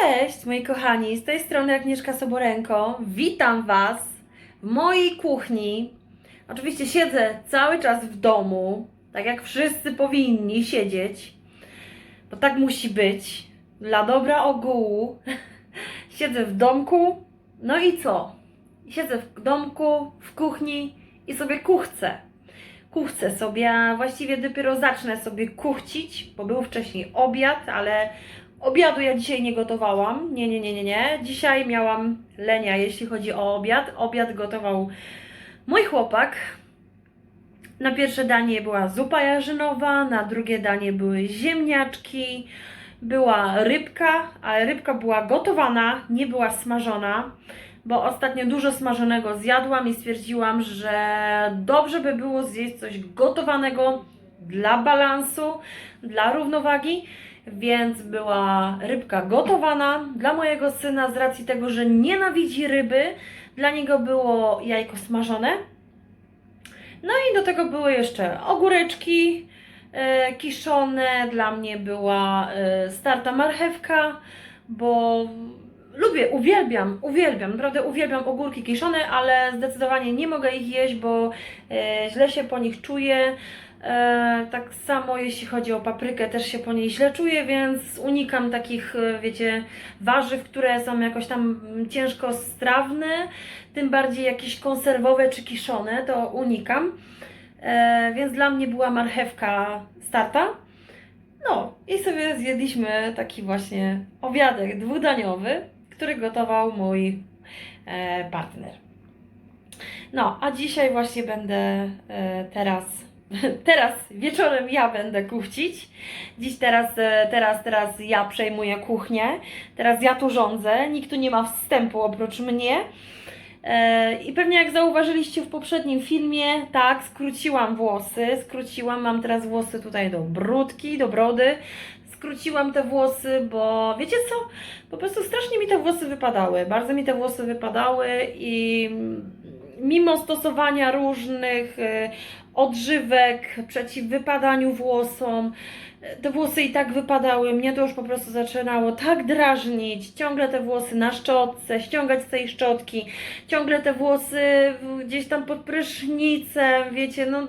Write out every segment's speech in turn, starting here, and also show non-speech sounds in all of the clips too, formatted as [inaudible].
Cześć moi kochani, z tej strony Agnieszka Soborenko. Witam Was w mojej kuchni. Oczywiście siedzę cały czas w domu, tak jak wszyscy powinni siedzieć, bo tak musi być, dla dobra ogółu. [laughs] Siedzę w domku, no i co? Siedzę w domku, w kuchni i sobie kuchcę. Kuchcę sobie, a właściwie dopiero zacznę sobie kuchcić, bo był wcześniej obiad, ale Obiadu ja dzisiaj nie gotowałam. Nie, nie, nie, nie, nie. Dzisiaj miałam lenia, jeśli chodzi o obiad. Obiad gotował mój chłopak. Na pierwsze danie była zupa jarzynowa, na drugie danie były ziemniaczki, była rybka, ale rybka była gotowana, nie była smażona, bo ostatnio dużo smażonego zjadłam i stwierdziłam, że dobrze by było zjeść coś gotowanego dla balansu, dla równowagi. Więc była rybka gotowana dla mojego syna z racji tego, że nienawidzi ryby. Dla niego było jajko smażone. No i do tego były jeszcze ogóreczki e, kiszone. Dla mnie była e, starta marchewka, bo lubię, uwielbiam, uwielbiam, naprawdę uwielbiam ogórki kiszone, ale zdecydowanie nie mogę ich jeść, bo e, źle się po nich czuję. E, tak samo jeśli chodzi o paprykę, też się po niej źle czuję, więc unikam takich, e, wiecie, warzyw, które są jakoś tam ciężko strawne, tym bardziej jakieś konserwowe czy kiszone, to unikam. E, więc dla mnie była marchewka starta. No i sobie zjedliśmy taki właśnie obiadek dwudaniowy, który gotował mój partner. No, a dzisiaj właśnie będę teraz [laughs] teraz wieczorem ja będę kuchcić. Dziś teraz, e, teraz, teraz ja przejmuję kuchnię. Teraz ja tu rządzę. Nikt tu nie ma wstępu oprócz mnie. E, I pewnie jak zauważyliście w poprzednim filmie, tak, skróciłam włosy. Skróciłam, mam teraz włosy tutaj do brudki, do brody. Skróciłam te włosy, bo wiecie co? Po prostu strasznie mi te włosy wypadały. Bardzo mi te włosy wypadały i mimo stosowania różnych e, odżywek przeciw wypadaniu włosom. Te włosy i tak wypadały, mnie to już po prostu zaczynało tak drażnić. Ciągle te włosy na szczotce, ściągać z tej szczotki, ciągle te włosy gdzieś tam pod prysznicem, wiecie, no.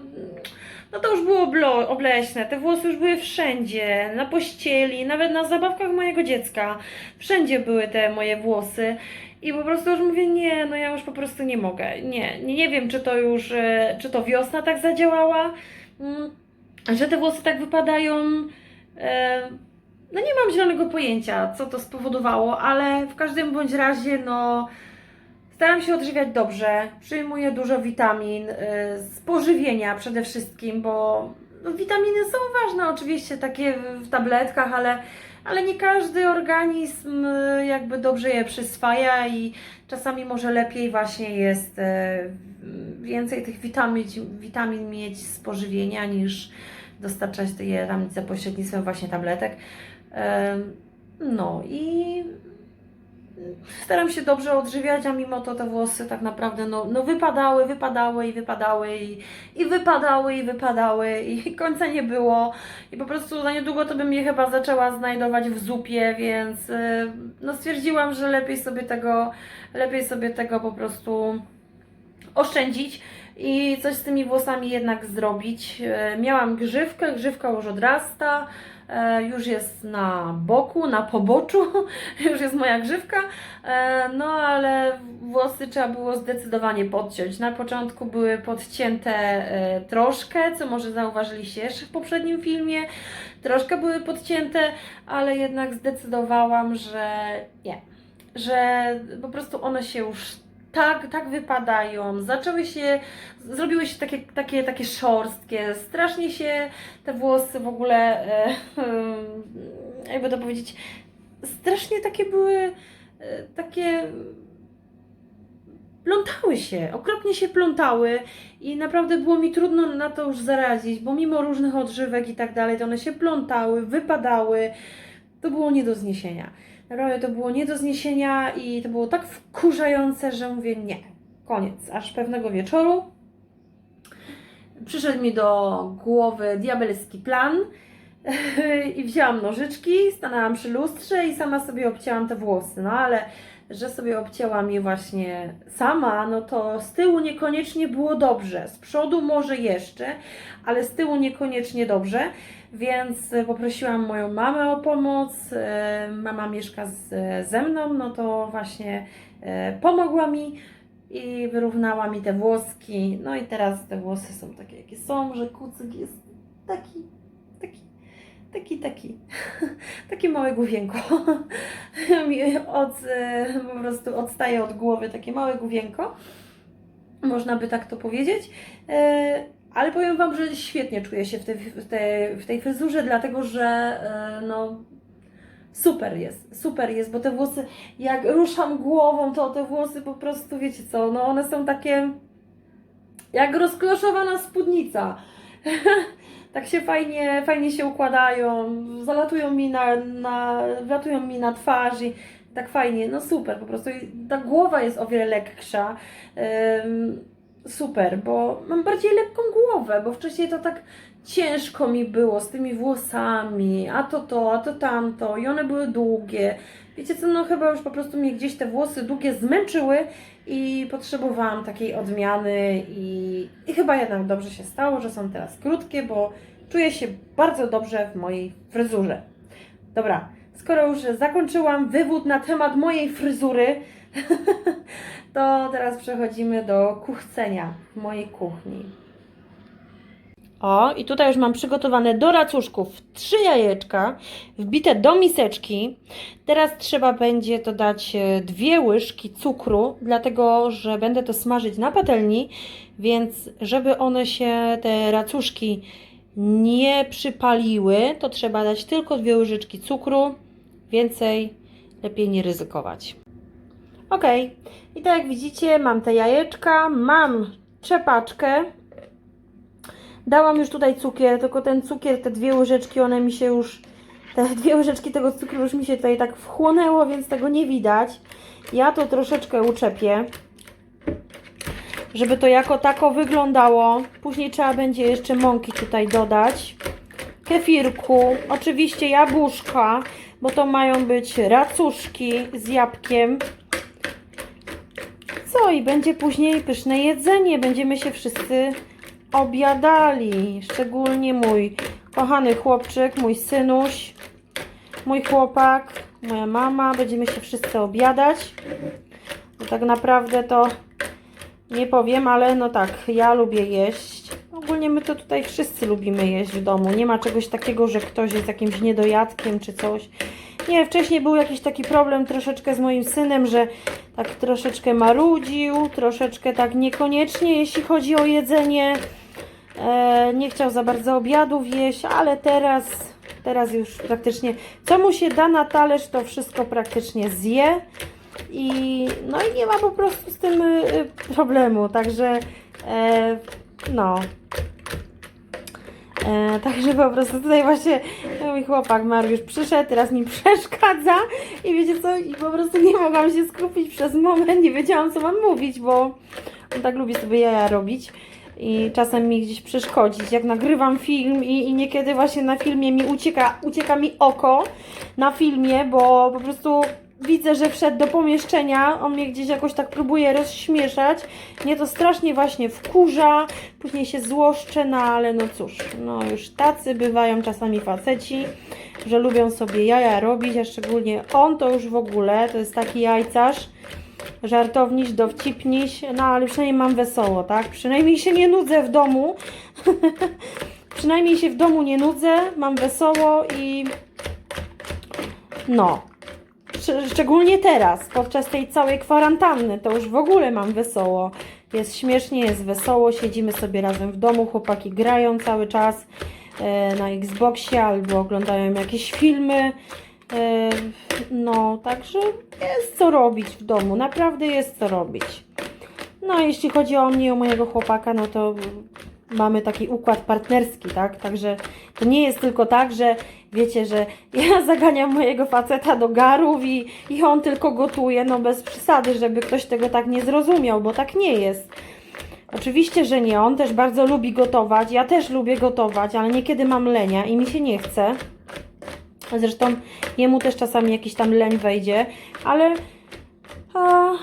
No to już było obleśne, te włosy już były wszędzie, na pościeli, nawet na zabawkach mojego dziecka. Wszędzie były te moje włosy. I po prostu już mówię, nie, no ja już po prostu nie mogę. Nie, nie, wiem, czy to już, e, czy to wiosna tak zadziałała, mm, że te włosy tak wypadają. E, No nie mam zielonego pojęcia, co to spowodowało, ale w każdym bądź razie, no staram się odżywiać dobrze, przyjmuję dużo witamin, e, z pożywienia przede wszystkim, bo no, witaminy są ważne, oczywiście takie w tabletkach, ale ale nie każdy organizm y, jakby dobrze je przyswaja i czasami może lepiej właśnie jest e, więcej tych witamin, witamin mieć z pożywienia niż dostarczać je tam za pośrednictwem właśnie tabletek. No i staram się dobrze odżywiać, a mimo to te włosy tak naprawdę no, no wypadały, wypadały i wypadały i, i wypadały i wypadały i [laughs] końca nie było i po prostu za niedługo to bym je chyba zaczęła znajdować w zupie, więc y, no stwierdziłam, że lepiej sobie tego, lepiej sobie tego po prostu oszczędzić i coś z tymi włosami jednak zrobić. E, Miałam grzywkę, grzywka już odrasta, już jest na boku, na poboczu, [laughs] już jest moja grzywka, e, no ale włosy trzeba było zdecydowanie podciąć. Na początku były podcięte e, troszkę, co może zauważyliście jeszcze w poprzednim filmie, troszkę były podcięte, ale jednak zdecydowałam, że nie, że po prostu one się już tak, tak wypadają. Zaczęły się, zrobiły się takie, takie, takie szorstkie. Strasznie się te włosy w ogóle, e, jakby to powiedzieć, strasznie takie były, e, takie plątały się, okropnie się plątały i naprawdę było mi trudno na to już zarazić, bo mimo różnych odżywek i tak dalej, to one się plątały, wypadały. To było nie do zniesienia. Naprawdę to było nie do zniesienia i to było tak wkurzające, że mówię nie, koniec. Aż pewnego wieczoru przyszedł mi do głowy diabelski plan. [laughs] I wzięłam nożyczki, stanęłam przy lustrze i sama sobie obcięłam te włosy. No ale że sobie obcięłam je właśnie sama, no to z tyłu niekoniecznie było dobrze. Z przodu może jeszcze, ale z tyłu niekoniecznie dobrze. Więc e, poprosiłam moją mamę o pomoc. E, Mama mieszka z, ze mną, no to właśnie e, pomogła mi i wyrównała mi te włoski. No i teraz te włosy są takie, jakie są, że kucyk jest taki, taki, taki, taki, [laughs] takie małe główienko. [laughs] Od, po prostu odstaje od głowy takie małe główienko. Można by tak to powiedzieć. Ale powiem Wam, że świetnie czuję się w tej, w tej, w tej fryzurze, dlatego że e, no, super jest, super jest, bo te włosy, jak ruszam głową, to te włosy po prostu, wiecie co, no one są takie jak rozkloszowana spódnica. [laughs] tak się fajnie, fajnie się układają, zalatują mi na, na, wlatują mi na twarz i tak fajnie, no super, po prostu ta głowa jest o wiele lekksza. Ym, super, bo mam bardziej lekką głowę, bo wcześniej to tak ciężko mi było z tymi włosami, a to to, a to tamto i one były długie. Wiecie co, no chyba już po prostu mnie gdzieś te włosy długie zmęczyły i potrzebowałam takiej odmiany i, i chyba jednak dobrze się stało, że są teraz krótkie, bo czuję się bardzo dobrze w mojej fryzurze. Dobra, skoro już zakończyłam wywód na temat mojej fryzury, [laughs] to teraz przechodzimy do kuchcenia mojej kuchni. O, i tutaj już mam przygotowane do racuszków trzy jajeczka wbite do miseczki. Teraz trzeba będzie dodać e, dwie łyżki cukru, dlatego że będę to smażyć na patelni, więc żeby one się, te racuszki nie przypaliły, to trzeba dać tylko dwie łyżeczki cukru. Więcej lepiej nie ryzykować. Ok, i tak jak widzicie, mam te jajeczka, mam trzepaczkę. Dałam już tutaj cukier, tylko ten cukier, te dwie łyżeczki, one mi się już, te [laughs] dwie łyżeczki tego cukru już mi się tutaj tak wchłonęło, więc tego nie widać. Ja to troszeczkę uczepię, żeby to jako tako wyglądało. Później trzeba będzie jeszcze mąki tutaj dodać. Kefirku, oczywiście jabłuszka, bo to mają być racuszki z jabłkiem. Co i będzie później pyszne jedzenie. Będziemy się wszyscy obiadali. Szczególnie mój kochany chłopczyk, mój synuś, mój chłopak, moja mama. Będziemy się wszyscy obiadać. Bo tak naprawdę to nie powiem, ale no tak, ja lubię jeść. Ogólnie my to tutaj wszyscy lubimy jeść w domu. Nie ma czegoś takiego, że ktoś jest jakimś niedojadkiem czy coś. Nie, wcześniej był jakiś taki problem troszeczkę z moim synem, że tak troszeczkę marudził, troszeczkę tak niekoniecznie, jeśli chodzi o jedzenie. E, nie chciał za bardzo obiadów jeść, ale teraz, teraz już praktycznie, co mu się da na talerz, to wszystko praktycznie zje. I no i nie ma po prostu z tym y, y, problemu, także e, no. Także po prostu tutaj właśnie mój chłopak Mariusz przyszedł, teraz mi [laughs] przeszkadza i wiecie co, i po prostu nie mogłam się skupić przez moment, nie wiedziałam co mam mówić, bo on tak lubi sobie jaja robić i czasem mi gdzieś przeszkodzić, jak nagrywam film i, i niekiedy właśnie na filmie mi ucieka, ucieka mi oko na filmie, bo po prostu widzę, że wszedł do pomieszczenia, on mnie gdzieś jakoś tak próbuje rozśmieszać, mnie to strasznie właśnie wkurza, później się złoszczę, no ale no cóż, no już tacy bywają czasami faceci, że lubią sobie jaja robić, a szczególnie on to już w ogóle, to jest taki jajcarz, żartowniś, dowcipniś, no ale przynajmniej mam wesoło, tak? Przynajmniej się nie nudzę w domu. [laughs] przynajmniej się w domu nie nudzę, mam wesoło i no. Szcz- Szczególnie teraz, podczas tej całej kwarantanny, to już w ogóle mam wesoło. Jest śmiesznie, jest wesoło, siedzimy sobie razem w domu, chłopaki grają cały czas e, na Xboxie albo oglądają jakieś filmy. E, no, także jest co robić w domu, naprawdę jest co robić. No, jeśli chodzi o mnie i o mojego chłopaka, no to mamy taki układ partnerski, tak? Także to nie jest tylko tak, że wiecie, że [laughs] ja zaganiam mojego faceta do garów i, i on tylko gotuje, no bez przesady, żeby ktoś tego tak nie zrozumiał, bo tak nie jest. Oczywiście, że nie. On też bardzo lubi gotować. Ja też lubię gotować, ale niekiedy mam lenia i mi się nie chce. Zresztą jemu też czasami jakiś tam leń wejdzie, ale,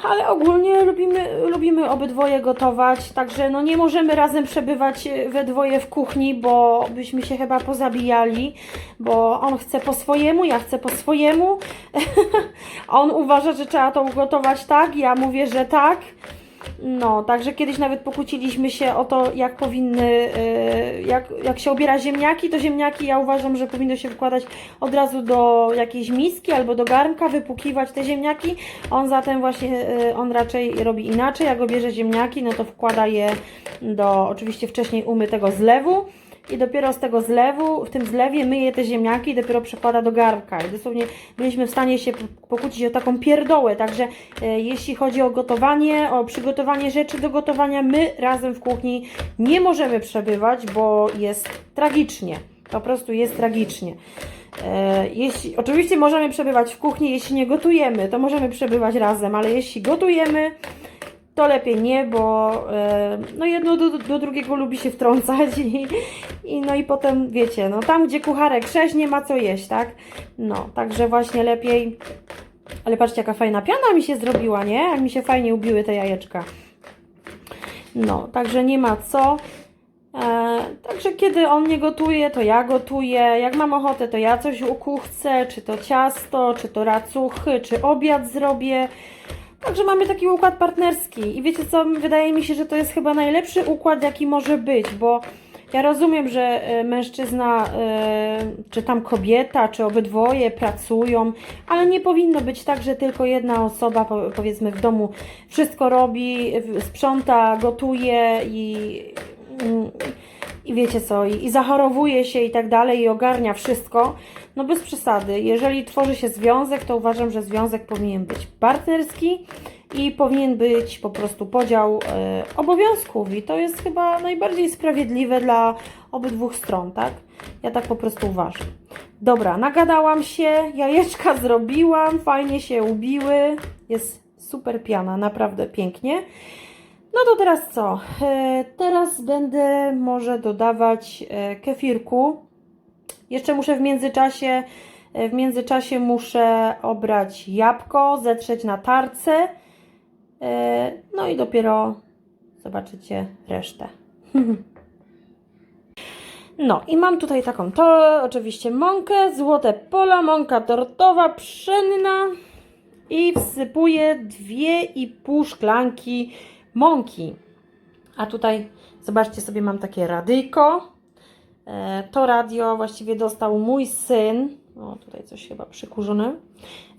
ale ogólnie lubimy, lubimy obydwoje gotować, także no nie możemy razem przebywać e, we dwoje w kuchni, bo byśmy się chyba pozabijali, bo on chce po swojemu, ja chcę po swojemu. [laughs] on uważa, że trzeba to ugotować tak, ja mówię, że tak. No, także kiedyś nawet pokłóciliśmy się o to, jak powinny, yy, jak, jak się obiera ziemniaki, to ziemniaki ja uważam, że powinno się wkładać od razu do jakiejś miski albo do garnka, wypłukiwać te ziemniaki. On zatem właśnie, yy, on raczej robi inaczej, jak obierze ziemniaki, no to wkłada je do oczywiście wcześniej umytego zlewu i dopiero z tego zlewu, w tym zlewie myje te ziemniaki i dopiero przekłada do garnka. I dosłownie byliśmy w stanie się pokłócić o taką pierdołę, także e, jeśli chodzi o gotowanie, o przygotowanie rzeczy do gotowania, my razem w kuchni nie możemy przebywać, bo jest tragicznie. Po prostu jest tragicznie. E, jeśli, oczywiście możemy przebywać w kuchni, jeśli nie gotujemy, to możemy przebywać razem, ale jeśli gotujemy, to lepiej nie, bo e, no jedno do, do drugiego lubi się wtrącać i, i no i potem wiecie, no tam gdzie kucharek sześć nie ma co jeść, tak? No, także właśnie lepiej. Ale patrzcie jaka fajna piana mi się zrobiła, nie? Jak mi się fajnie ubiły te jajeczka. No, także nie ma co. E, także kiedy on nie gotuje, to ja gotuję. Jak mam ochotę, to ja coś ukuchcę, czy to ciasto, czy to racuchy, czy obiad zrobię. Także mamy taki układ partnerski. I wiecie co, wydaje mi się, że to jest chyba najlepszy układ, jaki może być, bo ja rozumiem, że e, mężczyzna, e, czy tam kobieta, czy obydwoje pracują, ale nie powinno być tak, że tylko jedna osoba, po- powiedzmy, w domu wszystko robi, sprząta, gotuje i, mm, i wiecie co, i, i zachorowuje się i tak dalej, i ogarnia wszystko. No bez przesady. Jeżeli tworzy się związek, to uważam, że związek powinien być partnerski i powinien być po prostu podział e, obowiązków i to jest chyba najbardziej sprawiedliwe dla obydwu stron, tak? Ja tak po prostu uważam. Dobra, nagadałam się, jajeczka [laughs] zrobiłam, fajnie się ubiły, jest super piana, naprawdę pięknie. No to teraz co? E, teraz będę może dodawać e, kefirku. Jeszcze muszę w międzyczasie, e, w międzyczasie muszę obrać jabłko, zetrzeć na tarce. No i dopiero zobaczycie resztę. [laughs] No i mam tutaj taką to oczywiście mąkę, złote pola, mąka tortowa, pszenna i wsypuję dwie i pół szklanki mąki. A tutaj zobaczcie sobie mam takie radyjko. E, To radio właściwie dostał mój syn. O, tutaj coś chyba przykurzone.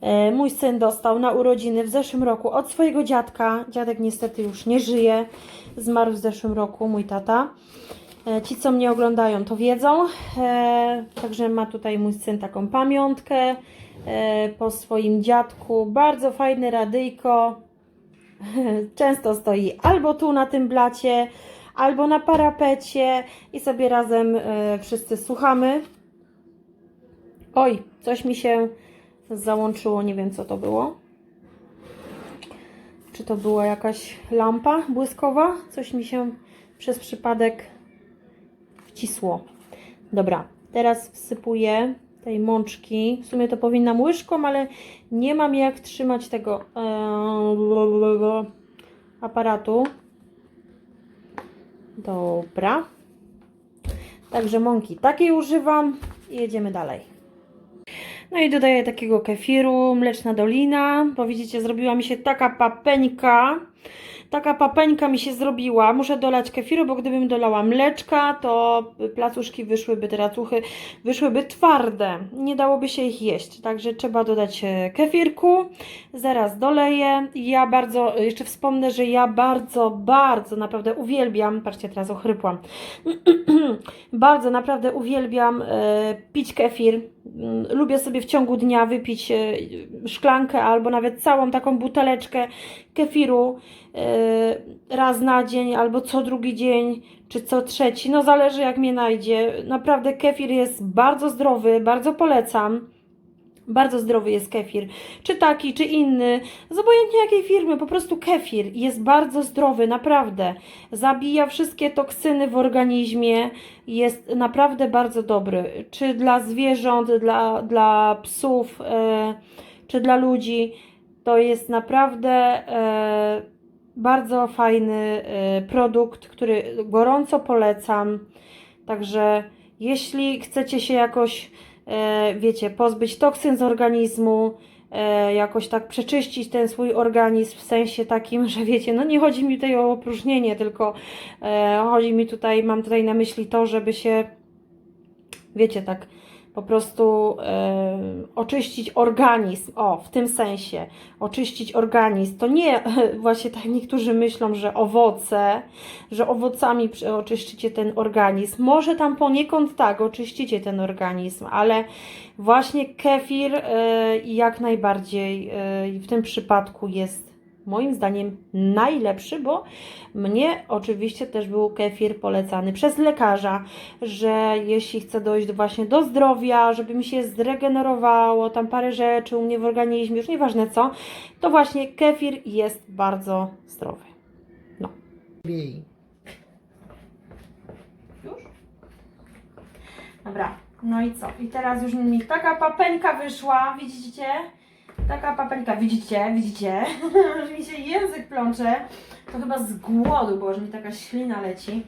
E, Mój syn dostał na urodziny w zeszłym roku od swojego dziadka. Dziadek niestety już nie żyje. Zmarł w zeszłym roku, mój tata. E, Ci, co mnie oglądają, to wiedzą. Także ma tutaj mój syn taką pamiątkę po swoim dziadku. Bardzo fajne radyjko. [laughs] Często stoi albo tu na tym blacie, albo na parapecie i sobie razem e, wszyscy słuchamy. Oj, coś mi się załączyło, nie wiem co to było. Czy to była jakaś lampa błyskowa? Coś mi się przez przypadek wcisło. Dobra, teraz wsypuję tej mączki. W sumie to powinnam łyżką, ale nie mam jak trzymać tego e, aparatu. Dobra. Także mąki takiej używam i jedziemy dalej. No i dodaję takiego kefiru, mleczna dolina, bo widzicie, zrobiła mi się taka papeńka. Taka papeńka mi się zrobiła. Muszę dolać kefiru, bo gdybym dolała mleczka, to placuszki wyszłyby, te racuchy wyszłyby twarde. Nie dałoby się ich jeść. Także trzeba dodać e, kefirku. Zaraz doleję. Ja bardzo, jeszcze wspomnę, że ja bardzo, bardzo naprawdę uwielbiam, patrzcie, teraz ochrypłam. [clears throat] bardzo naprawdę uwielbiam e, pić kefir. Mm, Lubię sobie w ciągu dnia wypić e, szklankę albo nawet całą taką buteleczkę kefiru e, raz na dzień albo co drugi dzień czy co trzeci. No zależy jak mnie najdzie. Naprawdę kefir jest bardzo zdrowy, bardzo polecam. Bardzo zdrowy jest kefir. Czy taki, czy inny. Z obojętnie jakiej firmy, po prostu kefir jest bardzo zdrowy, naprawdę. Zabija wszystkie toksyny w organizmie. Jest naprawdę bardzo dobry. Czy dla zwierząt, dla, dla psów, e, czy dla ludzi. To jest naprawdę e, bardzo fajny e, produkt, który gorąco polecam. Także jeśli chcecie się jakoś e, wiecie, pozbyć toksyn z organizmu, e, jakoś tak przeczyścić ten swój organizm w sensie takim, [laughs] że wiecie, no nie chodzi mi tutaj o opróżnienie, tylko chodzi mi tutaj, mam tutaj na myśli to, żeby się, wiecie, tak po prostu e, oczyścić organizm, o, w tym sensie, oczyścić organizm, to nie [laughs] właśnie tak niektórzy myślą, że owoce, że owocami oczyścicie ten organizm. Może tam poniekąd tak, oczyścicie ten organizm, ale właśnie kefir e, jak najbardziej e, w tym przypadku jest moim zdaniem najlepszy, bo mnie oczywiście też był kefir polecany przez lekarza, że jeśli chcę dojść właśnie do zdrowia, żeby mi się zregenerowało tam parę rzeczy u mnie w organizmie, już nieważne co, to właśnie kefir jest bardzo zdrowy. Jej. Już? Dobra, no i co? I teraz już mi taka papeńka wyszła, widzicie? Taka papeńka, widzicie, widzicie? [laughs] że mi się język plącze. To chyba z głodu, bo że mi taka ślina leci.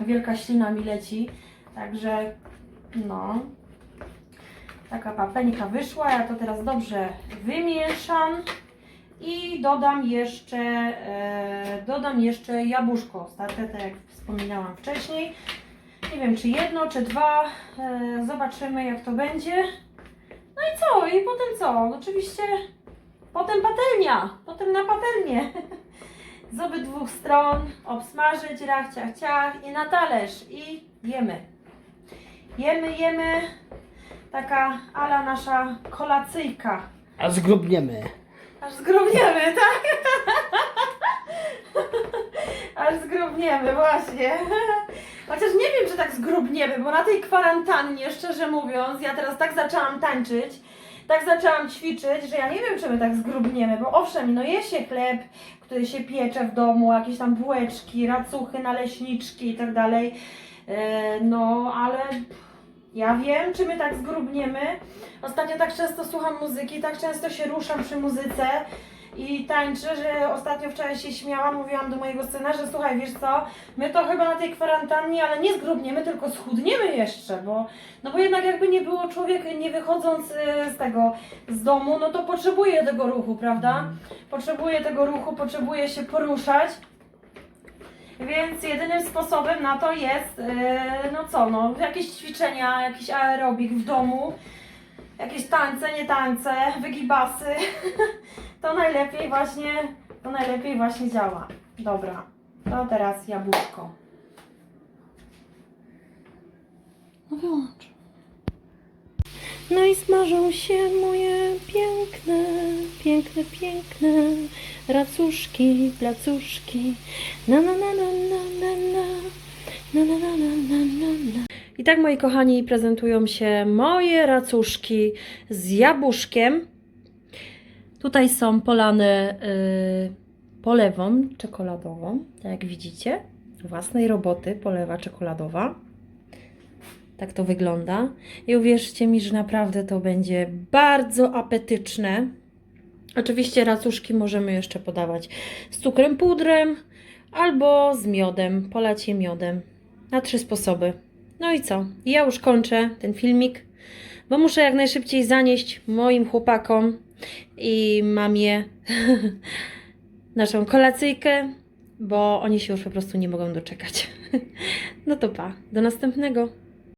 Wielka ślina mi leci. Także, no. Taka papeńka wyszła. Ja to teraz dobrze wymieszam. I dodam jeszcze, e, dodam jeszcze jabłuszko starte, tak jak wspominałam wcześniej. Nie wiem, czy jedno, czy dwa. E, zobaczymy, jak to będzie. No i co? I potem co? Oczywiście potem patelnia. Potem na patelnię. [laughs] Z obydwu stron obsmażyć, rach, ciach, ciach i na talerz. I jemy. Jemy, jemy. Taka ala nasza kolacyjka. A zgrubniemy. Aż zgrubniemy, [laughs] tak? Aż zgrubniemy, właśnie. Chociaż nie wiem, czy tak zgrubniemy, bo na tej kwarantannie, szczerze mówiąc, ja teraz tak zaczęłam tańczyć, tak zaczęłam ćwiczyć, że ja nie wiem, czy my tak zgrubniemy, bo owszem, no je się chleb, który się piecze w domu, jakieś tam bułeczki, racuchy, naleśniczki i tak dalej, E, no, ale ja wiem, czy my tak zgrubniemy. Ostatnio tak często słucham muzyki, tak często się ruszam przy muzyce i tańczę, że ostatnio wczoraj się śmiałam, mówiłam do mojego syna, że słuchaj, wiesz co, my to chyba na tej kwarantannie, ale nie zgrubniemy, tylko schudniemy jeszcze, bo no bo jednak jakby nie było człowiek nie wychodząc e, z tego, z domu, no to potrzebuje tego ruchu, prawda? Potrzebuje tego ruchu, potrzebuje się poruszać. Więc jedynym sposobem na to jest, e, no co, no jakieś ćwiczenia, jakiś aerobik w domu, jakieś tańce, nie tańce, wygibasy. [laughs] To najlepiej właśnie, to najlepiej właśnie działa. Dobra, to teraz jabłuszko. No wyłącz. No i smażą się moje piękne, piękne, piękne racuszki, placuszki. Na na na na na na na. Na na na na na. I tak moi kochani prezentują się moje racuszki z jabłuszkiem. Tutaj są polane y, polewą czekoladową, tak jak widzicie. Własnej roboty polewa czekoladowa. Tak to wygląda. I uwierzcie mi, że naprawdę to będzie bardzo apetyczne. Oczywiście racuszki możemy jeszcze podawać z cukrem pudrem albo z miodem, polać je miodem. Na trzy sposoby. No i co? Ja już kończę ten filmik, bo muszę jak najszybciej zanieść moim chłopakom i mamie [laughs] naszą kolacyjkę, bo oni się już po prostu nie mogą doczekać. [laughs] No to pa, do następnego.